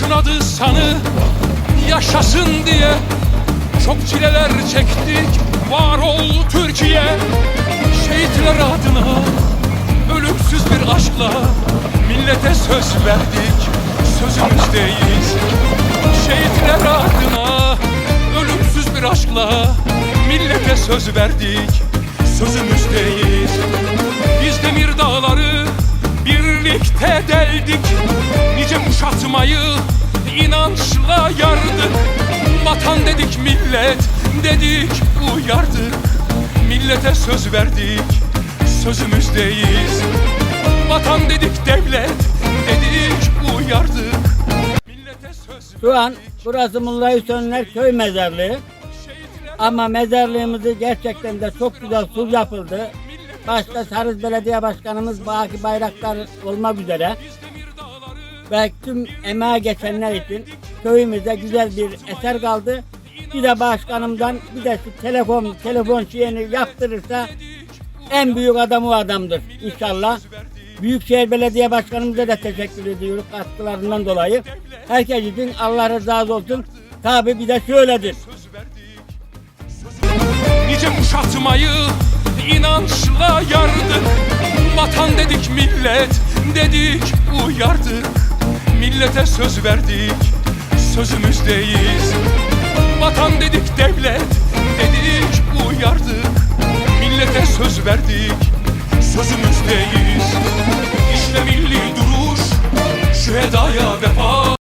Kınadı sanı yaşasın diye. Çok çileler çektik var ol Türkiye. Şehitler adına ölümsüz bir aşkla Millete söz verdik sözümüzdeyiz Şehitler adına ölümsüz bir aşkla Millete söz verdik sözümüzdeyiz birlikte deldik Nice kuşatmayı inançla yardık Vatan dedik millet dedik uyardık Millete söz verdik sözümüzdeyiz Vatan dedik devlet dedik uyardık Şu an burası Mulla Hüseyinler köy mezarlığı. Ama mezarlığımızı gerçekten de çok güzel sul yapıldı. Başta Sarız Belediye Başkanımız Baki Bayraktar olmak üzere ve tüm emeğe geçenler için köyümüzde güzel bir eser kaldı. Bir de başkanımdan bir de şu telefon telefon şeyini yaptırırsa en büyük adam o adamdır inşallah. Büyükşehir Belediye Başkanımıza da teşekkür ediyoruz katkılarından dolayı. Herkes için Allah razı olsun. Tabi bir de şöyledir. Nice kuşatmayı inançla yardık Vatan dedik millet dedik uyardık. Millete söz verdik sözümüzdeyiz. Vatan dedik devlet dedik uyardık. Millete söz verdik sözümüzdeyiz. İşte milli duruş şu hedaya vefa